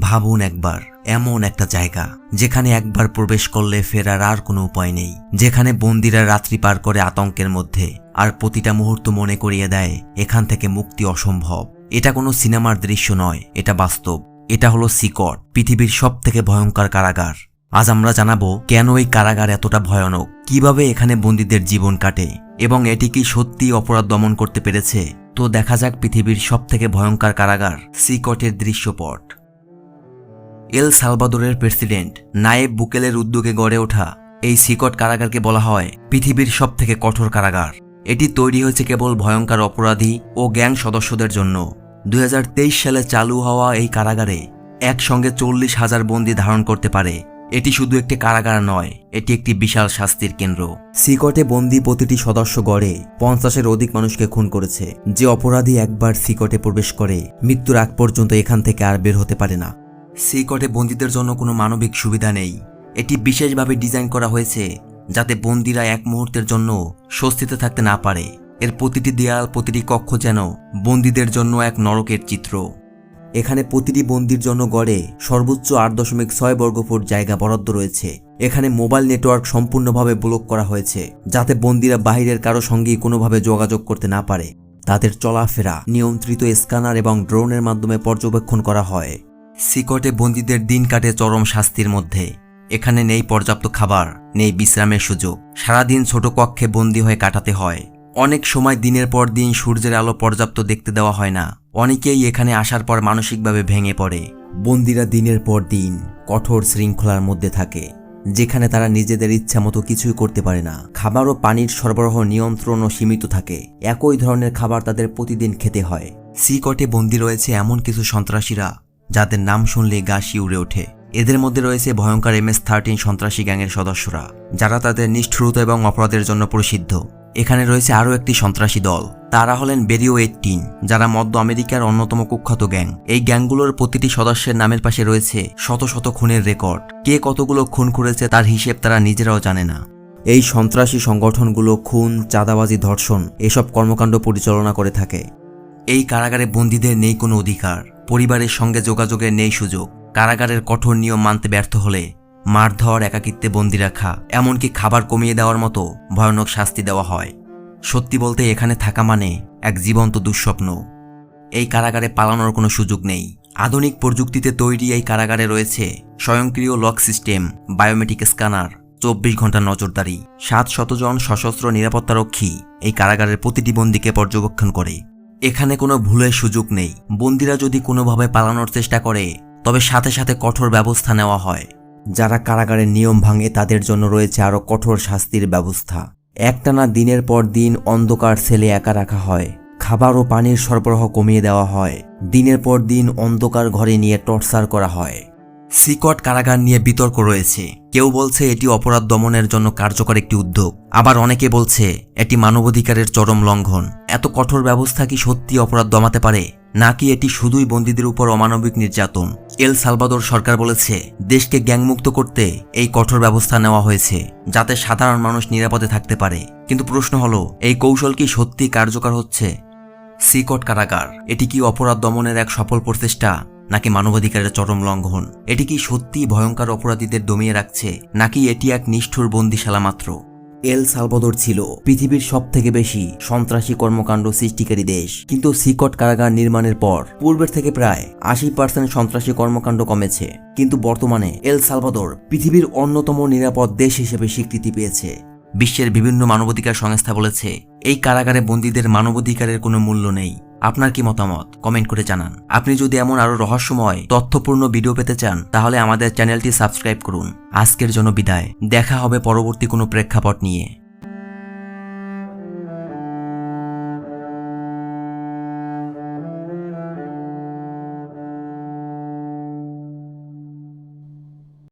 ভাবুন একবার, এমন একটা জায়গা, যেখানে একবার প্রবেশ করলে ফেরার আর কোনো উপায় নেই। যেখানে বন্দিরা রাত্রি পার করে আতঙ্কের মধ্যে, আর প্রতিটা মুহূর্ত মনে করিয়ে দেয়, এখান থেকে মুক্তি অসম্ভব। এটা কোনো সিনেমার দৃশ্য নয়, এটা বাস্তব। এটা হলো সিকট, পৃথিবীর সব থেকে ভয়ঙ্কর কারাগার। আজ আমরা জানাব, কেন এই কারাগার এতটা ভয়ানক? কীভাবে এখানে বন্দীদের জীবন কাটে? এবং এটি কি সত্যি অপরাধ দমন করতে পেরেছে? তো দেখা যাক পৃথিবীর সব থেকে ভয়ঙ্কর কারাগার, সিকটের দৃশ্যপট। এল সালভাদোরের প্রেসিডেন্ট নায়েব বুকেলের উদ্যোগে গড়ে ওঠা এই সিকট কারাগারকে বলা হয় পৃথিবীর সব থেকে কঠোর কারাগার। এটি তৈরি হয়েছে কেবল ভয়ঙ্কর অপরাধী ও গ্যাং সদস্যদের জন্য। দুই হাজার তেইশ সালে চালু হওয়া এই কারাগারে একসঙ্গে চল্লিশ হাজার বন্দি ধারণ করতে পারে। এটি শুধু একটি কারাগার নয়, এটি একটি বিশাল শাস্তির কেন্দ্র। সিকটে বন্দি প্রতিটি সদস্য গড়ে পঞ্চাশের অধিক মানুষকে খুন করেছে। যে অপরাধী একবার সিকটে প্রবেশ করে, মৃত্যুর আগ পর্যন্ত এখান থেকে আর বের হতে পারে না। সিকটে বন্দীদের জন্য কোনো মানবিক সুবিধা নেই। এটি বিশেষভাবে ডিজাইন করা হয়েছে যাতে বন্দিরা এক মুহূর্তের জন্য স্বস্তিতে থাকতে না পারে। এর প্রতিটি দেয়াল, প্রতিটি কক্ষ যেন বন্দীদের জন্য এক নরকের চিত্র। এখানে প্রতিটি বন্দির জন্য গড়ে সর্বোচ্চ আট দশমিক ছয় বর্গফুট জায়গা বরাদ্দ রয়েছে। এখানে মোবাইল নেটওয়ার্ক সম্পূর্ণভাবে ব্লক করা হয়েছে যাতে বন্দিরা বাহিরের কারও সঙ্গেই কোনোভাবে যোগাযোগ করতে না পারে। তাদের চলাফেরা, নিয়ন্ত্রিত স্ক্যানার এবং ড্রোনের মাধ্যমে পর্যবেক্ষণ করা হয়। সিকটে বন্দীদের দিন কাটে চরম শাস্তির মধ্যে। এখানে নেই পর্যাপ্ত খাবার, নেই বিশ্রামের সুযোগ। সারাদিন ছোট কক্ষে বন্দী হয়ে কাটাতে হয়। অনেক সময় দিনের পর দিন সূর্যের আলো পর্যাপ্ত দেখতে দেওয়া হয় না। অনেকেই এখানে আসার পর মানসিকভাবে ভেঙে পড়ে। বন্দিরা দিনের পর দিন কঠোর শৃঙ্খলার মধ্যে থাকে, যেখানে তারা নিজেদের ইচ্ছা মতো কিছুই করতে পারে না। খাবার ও পানির সরবরাহ নিয়ন্ত্রণও সীমিত থাকে। একই ধরনের খাবার তাদের প্রতিদিন খেতে হয়। সিকটে বন্দি রয়েছে এমন কিছু সন্ত্রাসীরা যাদের নাম শুনলে গা শিউরে ওঠে। এদের মধ্যে রয়েছে ভয়ঙ্কর এম এস থার্টিন সন্ত্রাসী গ্যাংয়ের সদস্যরা, যারা তাদের নিষ্ঠুরতা এবং অপরাধের জন্য প্রসিদ্ধ। এখানে রয়েছে আরও একটি সন্ত্রাসী দল। তারা হলেন বেরিও এইটিন যারা মধ্য আমেরিকার অন্যতম কুখ্যাত গ্যাং। এই গ্যাংগুলোর প্রতিটি সদস্যের নামের পাশে রয়েছে শত শত খুনের রেকর্ড। কে কতগুলো খুন করেছে তার হিসেব তারা নিজেরাও জানে না। এই সন্ত্রাসী সংগঠনগুলো খুন, চাঁদাবাজি, ধর্ষণ, এসব কর্মকাণ্ড পরিচালনা করে থাকে। এই কারাগারে বন্দীদের নেই কোনো অধিকার। পরিবারের সঙ্গে যোগাযোগের নেই সুযোগ। কারাগারের কঠোর নিয়ম মানতে ব্যর্থ হলে মারধর, একাকিত্বে বন্দি রাখা, এমনকি খাবার কমিয়ে দেওয়ার মতো ভয়ানক শাস্তি দেওয়া হয়। সত্যি বলতে এখানে থাকা মানে এক জীবন্ত দুঃস্বপ্ন। এই কারাগারে পালানোর কোনো সুযোগ নেই। আধুনিক প্রযুক্তিতে তৈরি এই কারাগারে রয়েছে স্বয়ংক্রিয় লক সিস্টেম, বায়োমেট্রিক স্ক্যানার, চব্বিশ ঘণ্টা নজরদারি, সাত শতজন সশস্ত্র নিরাপত্তারক্ষী এই কারাগারের প্রতিটি বন্দীকে পর্যবেক্ষণ করে। এখানে কোনো ভুলের সুযোগ নেই। বন্দিরা যদি কোনোভাবে পালানোর চেষ্টা করে, তবে সাথে সাথে কঠোর ব্যবস্থা নেওয়া হয়। যারা কারাগারের নিয়ম ভাঙে, তাদের জন্য রয়েছে আরও কঠোর শাস্তির ব্যবস্থা। একটানা দিনের পর দিন অন্ধকার সেলে একা রাখা হয়। খাবার ও পানির সরবরাহ কমিয়ে দেওয়া হয়। দিনের পর দিন অন্ধকার ঘরে নিয়ে টর্চার করা হয়। সিকট কারাগার নিয়ে বিতর্ক রয়েছে। কেউ বলছে এটি অপরাধ দমনের জন্য কার্যকর একটি উদ্যোগ। আবার অনেকে বলছে এটি মানবাধিকারের চরম লঙ্ঘন। এত কঠোর ব্যবস্থা কি সত্যি অপরাধ দমাতে পারে? নাকি এটি শুধুই বন্দীদের উপর অমানবিক নির্যাতন? এল সালভাদোর সরকার বলেছে, দেশকে গ্যাংমুক্ত করতে এই কঠোর ব্যবস্থা নেওয়া হয়েছে, যাতে সাধারণ মানুষ নিরাপদে থাকতে পারে। কিন্তু প্রশ্ন হলো, এই কৌশল কি সত্যি কার্যকর হচ্ছে? সিকট কারাগার, এটি কি অপরাধ দমনের এক সফল প্রচেষ্টা? নাকি মানবাধিকারের চরম লঙ্ঘন? এটি কি সত্যি ভয়ঙ্কর অপরাধীদের দমিয়ে রাখছে, নাকি এটি এক নিষ্ঠুর বন্দিশালা মাত্র? এল সালবদর ছিল পৃথিবীর সব থেকে বেশি সন্ত্রাসী কর্মকাণ্ড সৃষ্টিকারী দেশ, কিন্তু সিকট কারাগার নির্মাণের পর, পূর্বের থেকে প্রায় আশি পার্সেন্ট সন্ত্রাসী কর্মকাণ্ড কমেছে। কিন্তু বর্তমানে এল সালভাদর পৃথিবীর অন্যতম নিরাপদ দেশ হিসেবে স্বীকৃতি পেয়েছে। বিশ্বের বিভিন্ন মানবাধিকার সংস্থা বলেছে, এই কারাগারে বন্দীদের মানবাধিকারের কোনো মূল্য নেই। আপনার কি মতামত? কমেন্ট করে জানান। আপনি যদি এমন আরও রহস্যময়, তথ্যপূর্ণ ভিডিও পেতে চান, তাহলে আমাদের চ্যানেলটি সাবস্ক্রাইব করুন। আজকের জন্য বিদায়। দেখা হবে পরবর্তী কোনো প্রেক্ষাপট নিয়ে।